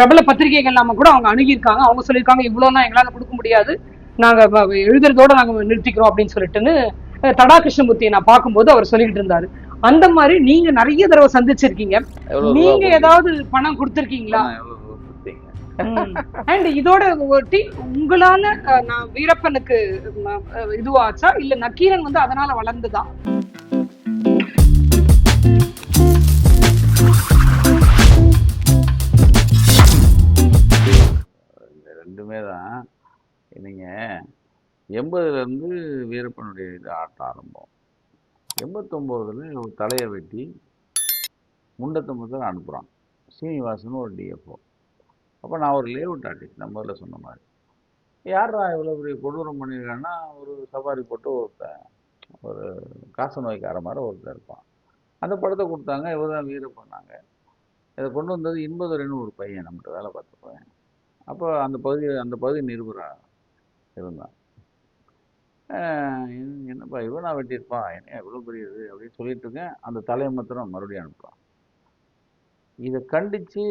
பிரபல பத்திரிகைகள் நாம கூட அவங்க அணுகியிருக்காங்க. அவங்க சொல்லியிருக்காங்க இவ்வளோலாம் எங்களால கொடுக்க முடியாது. நாங்க எழுதுறதோட நாங்க நிறுத்திக்கிறோம் அப்படின்னு சொல்லிட்டுன்னு தடா கிருஷ்ணமூர்த்தியை நான் பார்க்கும்போது அவர் சொல்லிட்டு இருந்தாரு. அந்த மாதிரி நீங்க நிறைய தடவை சந்திச்சிருக்கீங்க. நீங்க ஏதாவது பணம் கொடுத்திருக்கீங்களா? அண்ட் இதோட ஒட்டி உங்களால நான் வீரப்பனுக்கு இதுவாச்சா? இல்ல நக்கீரன் வந்து அதனால வளர்ந்துதா? நீங்கள் எண்பதுலேருந்து வீரப்பனுடைய இது ஆட்டம் ஆரம்பம். எண்பத்தொம்போதுல ஒரு தலையை வெட்டி முண்டத்தொம்பதில் அனுப்புகிறான் சீனிவாசன் ஒரு டிஎஃப்ஓ அப்போ நான் ஒரு லேஅவுட் ஆர்டிஸ்ட் நம்ம முதல்ல சொன்ன மாதிரி. யாரா இவ்வளோ பெரிய கொடூரம் பண்ணியிருக்காங்கன்னா ஒரு சவாரி போட்டு ஒருத்தன் ஒரு காச நோய்க்கார மாதிரி ஒருத்தன் இருப்பான். அந்த படத்தை கொடுத்தாங்க இவர் தான் வீர பண்ணாங்க இதை கொண்டு வந்தது இன்பதுரைன்னு ஒரு பையன் நம்மகிட்ட வேலை பார்த்த பையன். அப்போ அந்த பகுதி அந்த பகுதி நிருபரா? இருந்தான் என்னப்பா இவனா வெட்டியிருப்பான் என்ன எவ்வளோ பெரிய இது அப்படின்னு சொல்லிட்டு இருக்கேன். அந்த தலையை மாத்திரம் மறுபடியும் அனுப்புகிறான் இதை கண்டித்து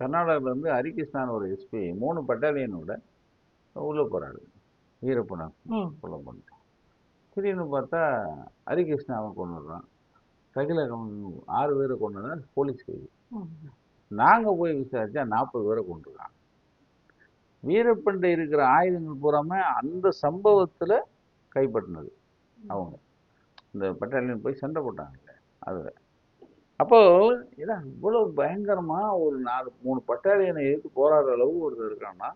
கர்நாடகாவிலேருந்து ஹரிகிருஷ்ணான் ஒரு எஸ்பி மூணு பட்டாலியனோட உள்ளே போகிறாரு வீரப்பனை. கொலை பண்ணிட்டான் திடீர்னு பார்த்தா ஹரிகிருஷ்ணாவை கொண்டு வர்றான். சகிலகம் ஆறு பேரை கொண்டு வந்தா போலீஸ் கைது. நாங்கள் போய் விசாரிச்சா நாற்பது பேரை கொண்டுருக்காங்க வீரப்பண்ட இருக்கிற ஆயுதங்கள் பூராம அந்த சம்பவத்தில் கைப்பற்றினது அவங்க. இந்த பட்டாலியன் போய் சண்டை போட்டாங்கல்ல அதில். அப்போது ஏன்னா இவ்வளோ பயங்கரமாக ஒரு நாலு மூணு பட்டாலியனை எதிர்த்து போராடுற அளவு ஒருத்தர் இருக்கான்னா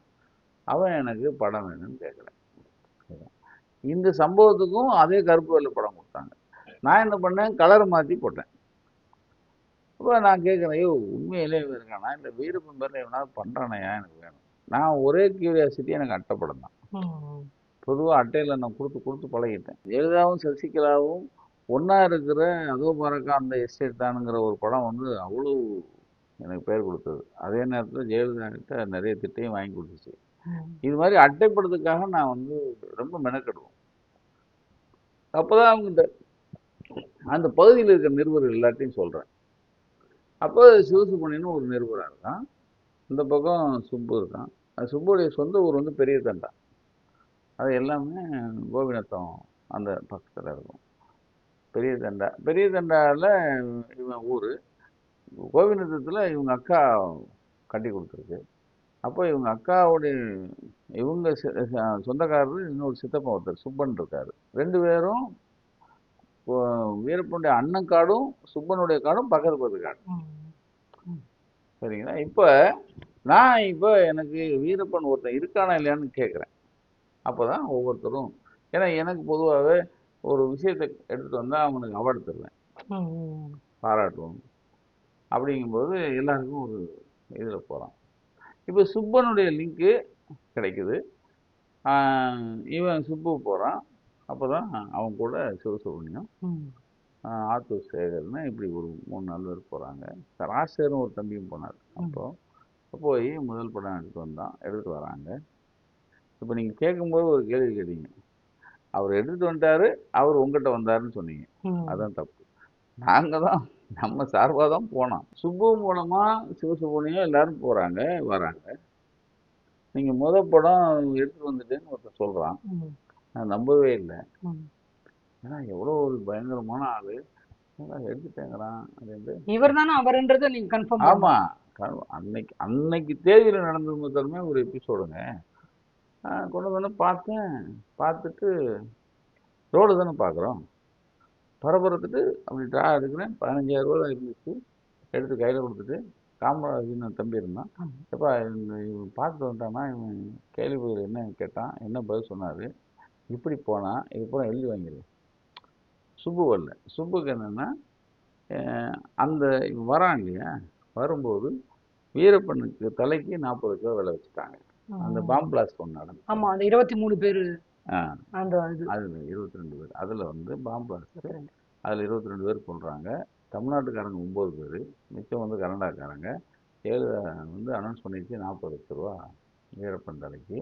அவன் எனக்கு படம் வேணும்னு கேட்குறேன் இந்த சம்பவத்துக்கும் அதே கருப்பு வெள்ளை படம் கொடுத்தாங்க. நான் என்ன பண்ணேன்? கலர் மாற்றி போட்டேன். அப்போ நான் கேட்குறேன் ஐயோ உண்மையிலே இருக்கானா? இல்லை வீரப்பன் பேரில் எவனாவது பண்ணுறானையா எனக்கு வேணும். நான் ஒரே கியூரியாசிட்டி எனக்கு அட்டைப்படம் தான். பொதுவாக அட்டையில் நான் கொடுத்து கொடுத்து பழகிட்டேன். ஜெயலலிதாவும் சசிகலாவும் ஒன்றா இருக்கிற அதோ பறக்க அந்த எஸ்டேட் தானுங்கிற ஒரு படம் வந்து அவ்வளோ எனக்கு பேர் கொடுத்தது. அதே நேரத்தில் ஜெயலலிதா கிட்ட நிறைய திட்டையும் வாங்கி கொடுத்துச்சு. இது மாதிரி அட்டைப்படத்துக்காக நான் வந்து ரொம்ப மெனக்கெடுவோம் அப்போ தான் அவங்ககிட்ட அந்த பகுதியில் இருக்கிற நிருபர்கள் எல்லாத்தையும் சொல்கிறேன் அப்போ சிவசுப்ரமணியன் ஒரு நிருபராக இருக்கான். இந்த பக்கம் சுப்பு இருக்கான். அது சுப்புடைய சொந்த ஊர் வந்து பெரிய தண்டா. அது எல்லாமே கோபிநத்தம் அந்த பக்கத்தில் இருக்கும். பெரிய தண்டா. பெரிய தண்டாவில் இவன் ஊர். கோபிநத்தத்தில் இவங்க அக்கா கட்டி கொடுத்துருக்கு. அப்போ இவங்க அக்காவுடைய இவங்க சொந்தக்காரர் இன்னொரு சித்தப்பா ஒருத்தர் சுப்பன் இருக்காரு. ரெண்டு பேரும் வீரப்பனுடைய அண்ணன் காடும் சுப்பனுடைய காடும் பக்கத்து பக்கத்து காடு. சரிங்களா? இப்போ நான் இப்போ எனக்கு வீரப்பன் ஒருத்தன் இருக்கானா இல்லையான்னு கேட்குறேன். அப்போ தான் ஒவ்வொருத்தரும் ஏன்னா எனக்கு பொதுவாகவே ஒரு விஷயத்தை எடுத்துகிட்டு வந்தால் அவனுக்கு அவார்டு தருவேன். பாராட்டுவோம். அப்படிங்கும்போது எல்லாருக்கும் ஒரு இதில் போகிறான் இப்போ சுப்பனுடைய லிங்க்கு கிடைக்குது. இவன் சுப்பு போகிறான். அப்போ தான் அவன் கூட சிவசுப்ரமணியம் ஆத்தூர் சேகர்னு இப்படி ஒரு மூணு நாலு பேர் போகிறாங்க. ராசேரும் ஒரு தம்பியும் போனார். அப்போது போய் முதல் படம் எடுத்து வந்தான். எடுத்துட்டு வராங்க. இப்போ நீங்கள் கேட்கும்போது ஒரு கேள்வி கேட்டீங்க. அவர் எடுத்துட்டு வந்துட்டாரு அவர் உங்ககிட்ட வந்தாருன்னு சொன்னீங்க. அதான் தப்பு. நாங்கள் தான் நம்ம சார்பாக தான் போனோம். சுப்பு மூலமாக சிவசுப்ரமணியம் எல்லாரும் போகிறாங்க வராங்க. நீங்கள் முத படம் எடுத்துட்டு வந்துட்டேன்னு ஒருத்தர் சொல்கிறான் நான் நம்பவே இல்லை. ஏன்னா எவ்வளோ ஒரு பயங்கரமான ஆள். எடுத்துட்டேங்கிறான் அப்படின்ட்டு. இவர் தானே அவர்ன்றதை நீங்க கன்ஃபார்ம் ஆமாம் அன்னைக்கு அன்னைக்கு தேதியில் நடந்தது மொத்தமே ஒரு எபிசோடுங்க கொண்டு வந்து பார்த்தேன். பார்த்துட்டு ரோடு தானே பார்க்குறோம். பரபரத்துட்டு அப்படி ட்ரா எடுக்கிறேன். பதினஞ்சாயிரம் ரூபா இருந்துச்சு. எடுத்து கையில் கொடுத்துட்டு காமராஜன் தம்பி இருந்தான். எப்பா இவன் பார்த்துட்டு வந்துட்டானா? இவன் கேள்வி பதில் என்ன கேட்டான்? என்ன பதில் சொன்னார்? இப்படி போனால் இது இதுக்கப்புறம் எழுதி வாங்கிடு சுப்பு வரல. சுப்புக்கு என்னென்னா அந்த இவன் வரான் இல்லையா? வரும்போது வீரப்பனுக்கு தலைக்கு நாற்பது கிலோ விலை வச்சுட்டாங்க. அந்த பாம் பிளாஸ்ட் ஒன்று நடந்து ஆமா அந்த இருபத்தி மூணு பேரு. அந்த அதில் இருபத்தி ரெண்டு பேர். அதில் வந்து பாம் பிளாஸ்ட் அதில் இருபத்தி ரெண்டு பேர் கொள்றாங்க தமிழ்நாட்டுக்காரங்க ஒம்பது பேர் மிச்சம் வந்து கனடாக்காரங்க. ஏழு வந்து அனௌன்ஸ் பண்ணிச்சு நாற்பது லட்ச ரூபா வீரப்பன் தலைக்கு.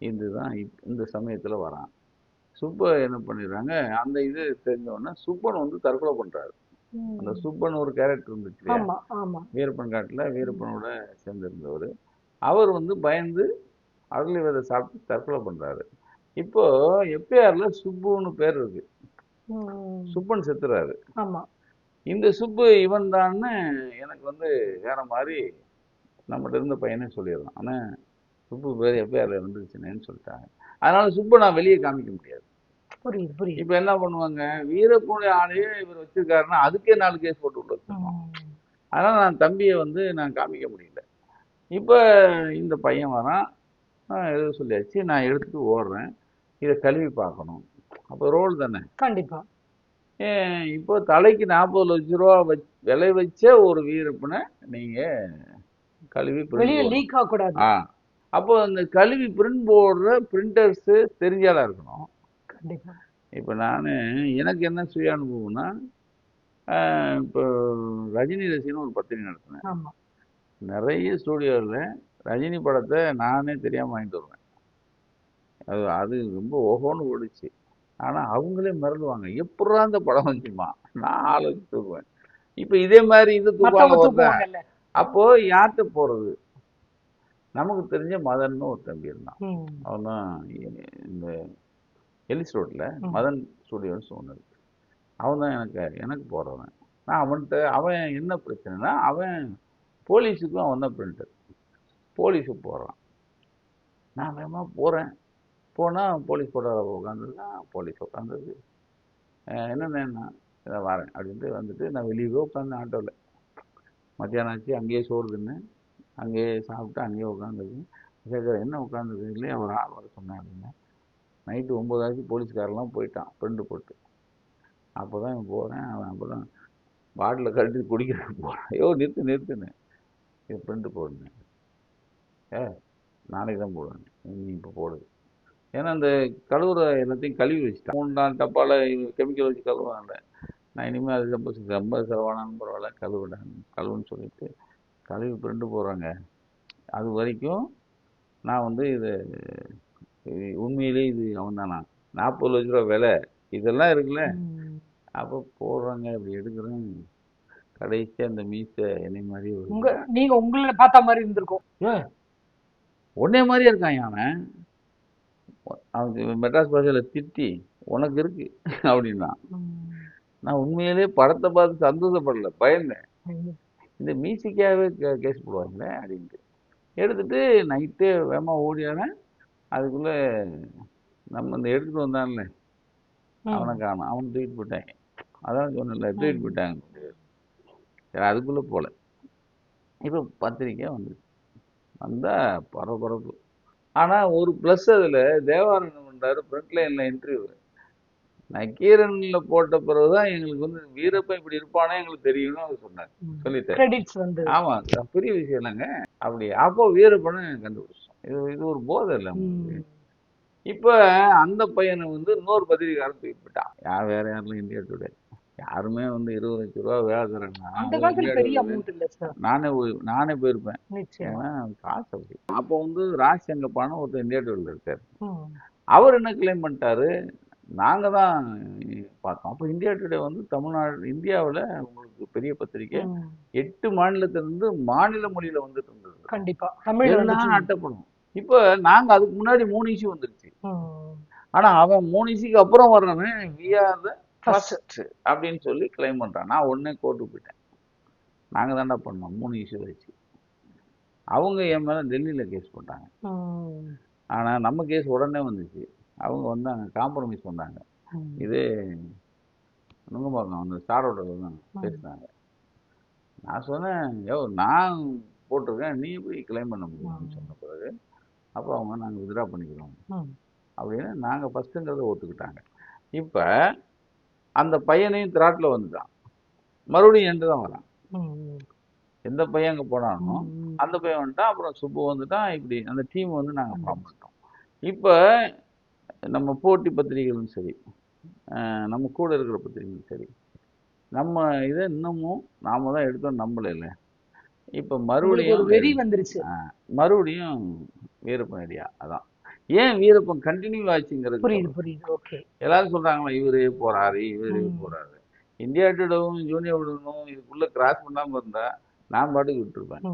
இதுதான் இப் இந்த சமயத்தில் வரான். சுப்பை என்ன பண்ணிடுறாங்க அந்த இது தெரிஞ்ச உடனே சுப்பன் வந்து தற்கொலை பண்ணுறாரு அந்த சுப்பன் ஒரு கேரக்டர் இருந்துச்சு வீரப்பன் காட்டுல வீரப்பனோட சேர்ந்திருந்தவர். அவர் வந்து பயந்து அருளி விதை சாப்பிட்டு தற்கொலை பண்றாரு. இப்போ எப்பிஆர்ல சுப்புன்னு பேர் இருக்கு. சுப்பன் செத்துறாரு. ஆமா. இந்த சுப்பு இவன் தான்னு எனக்கு வந்து வேற மாதிரி நம்மகிட்ட இருந்த பையனே சொல்லிடுறான் ஆனா சுப்பு பேர் எப்பிஆர்ல இருந்துச்சுன்னு சொல்லிட்டாங்க. அதனால சுப்பை நான் வெளியே காமிக்க முடியாது. புரியுது புரியுது. இப்ப என்ன பண்ணுவாங்க? வீரப்பனுடைய ஆளையே இவர் வச்சிருக்காருன்னா அதுக்கே நாலு கேஸ் போட்டு உள்ள வச்சிருக்கோம் ம். அதனால நான் தம்பியை வந்து நான் காமிக்க முடியல. இப்போ இந்த பையன் வரான். நான் எழுத சொல்லியாச்சு. நான் எடுத்துட்டு ஓடுறேன். இதை கழுவி பார்க்கணும். அப்போ ரோல் தானே? கண்டிப்பா. இப்போ தலைக்கு நாற்பது லட்ச ரூபா வச் விலை வச்ச ஒரு வீரப்பனை நீங்க கழுவி வெளியே. லீக் ஆக கூடாது ஆ. அப்போ அந்த கழுவி பிரிண்ட் போடுற பிரிண்டர்ஸ் தெரிஞ்சாலா இருக்கணும். கண்டிப்பா. இப்போ நான் எனக்கு என்ன சுய அனுபவம்னா இப்போ ரஜினி ரசிகன் ஒரு பத்திரிகை நடத்தினேன். நிறைய ஸ்டூடியோவில் ரஜினி படத்தை நானே தெரியாமல் வாங்கிட்டு வருவேன். அது அது ரொம்ப ஓஹோன்னு ஓடிச்சு. ஆனால் அவங்களே மறந்துவாங்க எப்படா அந்த படம் வந்துச்சுமா நான் ஆலோசிச்சு தூக்குவேன். இப்போ இதே மாதிரி இது தூக்குவாங்க மத்தவங்க ஒருத்தன் தூக்குவாங்கல்ல. அப்போ யார்கிட்ட போகிறது நமக்கு தெரிஞ்ச மதன்னு ஒரு தம்பி இருந்தான். அவன் இந்த எலிஸ் ரோட்டில். மதன் ஸ்டூடியோன்னு ஒன்று இருக்கு. அவன் தான் எனக்கு எனக்கு போகிறவன் நான் அவன்கிட்ட அவன் என்ன பிரச்சனைனா அவன் போலீஸுக்கும் அவன் தான் பிரிண்டர் போலீஸுக்கு போகிறான் நான் வேகமாக போகிறேன் போனால் போலீஸ் போட உட்காந்துருக்கான் போலீஸ் உட்காந்துருக்கு என்னென்ன இதை வரேன் அப்படின்ட்டு வந்துட்டு நான் வெளியவே உட்காந்து ஆட்டோவில் மத்தியானம் ஆச்சு அங்கேயே சோறு தின்னேன். அங்கேயே சாப்பிட்டு அங்கேயே உட்காந்துருக்கேன் கேட்குறேன் என்ன உட்காந்துருக்கீங்களே அவர் ஆள் வர சொன்னேன் அப்படின்னா நைட்டு ஒம்பதாச்சு போலீஸ்காரெல்லாம் போயிட்டான் ஃப்ரெண்டு போட்டு. அப்போ தான் போகிறேன் அவன் அப்போ தான் பாட்டில் கழட்டி குடிக்கிறதுக்கு போகிறான் ஐயோ நிறுத்து நிறுத்துன்னு. என் ஃப்ரெண்டு போடுனேன். ஏ நாளைக்கு தான் போடுவேன். நீ இப்போ போடுது ஏன்னா அந்த கழுவுற எல்லாத்தையும் கழுவி வச்சுட்டேன். மூணு நாள் டப்பாவில் கெமிக்கல் வச்சு கழுவாங்க நான் இனிமேல் அது ரொம்ப ரொம்ப செலவானாலும் பரவாயில்ல கழுவிடேன் கழுவுன்னு சொல்லிட்டு கழுவி பிரிண்ட் போடுறாங்க. அது வரைக்கும் நான் வந்து இது உண்மையிலே இது அவன் தானா நாற்பது லட்ச ரூபா விலை. இதெல்லாம் இருக்குல்ல. அப்போ போடுறாங்க இப்படி எடுக்கிறேன். கடைசியாக அந்த மீசை என்னை மாதிரி ஒரு உங்க நீங்க உங்களை பார்த்த மாதிரி இருந்திருக்கும். உடனே மாதிரியே இருக்கான் அவன் அவன் மெட்ராஸ் பாஷையில் திட்டி உனக்கு இருக்கு அப்படின்னா. நான் உண்மையிலே படத்தை பார்த்து சந்தோஷப்படல பயந்தேன். இந்த மியூசிக்காகவே கேஸ் போடுவாங்களே அப்படின்ட்டு. எடுத்துட்டு நைட்டே வேகமாக ஓடியானேன் அதுக்குள்ளே நம்ம இந்த எடுத்துட்டு வந்தான்ல. அவனை காணும். அவனை தூக்கிட்டு போயிட்டாங்க. அதான் சொன்னல தூக்கிட்டு போயிட்டாங்க. சரி அதுக்குள்ளே போகல இப்போ பத்திரிக்கை வந்துச்சு வந்தால் பரபரப்பு. ஆனால் ஒரு ப்ளஸ் அதில் தேவாரம் என்ன பண்ணுறாரு ஃப்ரண்ட் லைனில் இன்டர்வியூ நக்கீரனில் போட்ட பிறகு தான் எங்களுக்கு வந்து வீரப்பன் இப்படி இருப்பானே எங்களுக்கு தெரியும்னு அவர் சொன்னார். சொல்லிட்டார் ஆமாம் பெரிய விஷயம் இல்லைங்க. அப்படி அப்போ வீரப்பனை கண்டுபிடிச்சோம். இது இது ஒரு போதை இல்லை. இப்போ அந்த பையனை வந்து இன்னொரு பத்திரிகையாளர் தூக்கி போயிட்டான் யார் வேற யாரெல்லாம் இந்தியா டுடே. யாருமே வந்து இருபது லட்ச ரூபா வேலை சார் நானே போய்- நானே போயிருப்பேன். காசு அப்படி. அப்போ வந்து ராஜ் செங்கப்பான ஒருத்தர் இந்தியா டுடேல இருக்காரு. அவர் என்ன கிளைம் பண்ணிட்டாரு? நாங்க தான் பார்த்தோம். அப்போ இந்தியா டுடே வந்து தமிழ்நாடு இந்தியாவுல உங்களுக்கு பெரிய பத்திரிக்கை. எட்டு மாநிலத்திலிருந்து மாநில மொழியில வந்துட்டு இருந்தது. கண்டிப்பா. தமிழ் அட்டைப்படும் இப்போ நாங்க அதுக்கு முன்னாடி மூணு இஷ்யூ வந்துருச்சு. ம். ஆனா அவன் மூணு இஷ்யூக்கு அப்புறம் வர்றவன் V R the First. First அப்படின்னு சொல்லி கிளைம் பண்றான். நான் உடனே கோர்ட்டுக்கு போயிட்டேன். நாங்க தான்டா பண்ணோம். மூணு இஷ்யூ வச்சு. அவங்க என் மேல டெல்லியில கேஸ் போட்டாங்க. ம். ஆனா நம்ம கேஸ் உடனே வந்துச்சு. அவங்க வந்தாங்க காம்ப்ரமைஸ் பண்ணாங்க. இது நுங்கம்பாக்கம் அந்த ஸ்டார் ஹோட்டலில் தான். பேசினாங்க நான் சொன்னேன் யோ நான் போட்டிருக்கேன் நீ எப்படி கிளைம் பண்ண முடியும்னு சொன்ன பிறகு அப்போ அவங்க நாங்கள் வித்ட்ரா பண்ணிக்கிறோம். அப்படின்னு நாங்கள் ஃபஸ்ட்டுங்கிறத ஒத்துக்கிட்டாங்க இப்போ அந்த பையனையும் திராட்டில் வந்துட்டான் மறுபடியும் என்கிட்ட தான் வரான். எந்த பையன் அங்கே போனானோ. அந்த பையன் வந்துட்டான் அப்புறம் சுப்பு வந்துட்டான் இப்படி அந்த டீம் வந்து நாங்கள் ஃபார்ம் பண்ணிட்டோம் இப்போ நம்ம போட்டி பத்திரிகைகளும் சரி நம்ம கூட இருக்கிற பத்திரிகைகளும் சரி நம்ம இதை இன்னமும் நாம தான் எடுத்தோம் நம்பல இல்லை. இப்போ மறுபடியும் வெறி வந்துருச்சு. மறுபடியும் வீரப்பன் ஐடியா அதான். ஏன் வீரப்பன் கண்டினியூ ஆச்சுங்கிறது புரியுது புரியுது ஓகே எல்லாரும் சொல்றாங்களா இவரே போறாரு இவரே. போறாரு. இந்தியா டுடேவும் ஜூனியர் விடணும் இதுக்குள்ள கிராஸ் பண்ணாம இருந்தா நான் பாட்டுக்கு விட்டுருப்பேன்.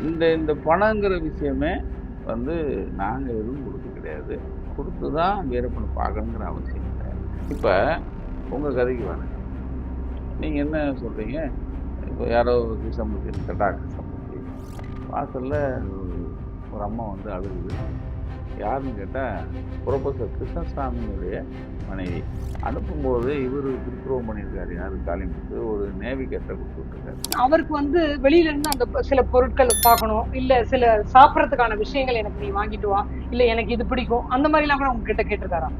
இந்த இந்த பணங்கிற விஷயமே வந்து நாங்க எதுவும் கொடுக்க கிடையாது. கொடுத்து தான் வீரப்பனை பார்க்கணுங்கிற அவசியம் இல்லை. இப்போ உங்கள் கதைக்கு வரேன் நீங்கள் என்ன சொல்கிறீங்க இப்போ யாரோ கிருஷ்ணமூர்த்தி கட்டாக கிருஷ்ணமூர்த்தி வாசலில் ஒரு அம்மா வந்து அழுகுது. யாருன்னு கேட்டால் ப்ரொஃபஸர் கிருஷ்ணசாமியுடைய மனைவி. அனுப்பும்போது இவர் துப்புரவு பண்ணியிருக்காரு. யாரு? காலிமுத்து ஒரு நேவி கட்டை கொடுத்துருக்காரு அவருக்கு வந்து வெளியில இருந்து அந்த சில பொருட்கள் பார்க்கணும். இல்ல சில சாப்பிட்றதுக்கான விஷயங்கள் எனக்கு நீ வாங்கிட்டு வா. இல்ல எனக்கு இது பிடிக்கும். அந்த மாதிரி எல்லாம் கூட உங்ககிட்ட கேட்டிருக்காரா?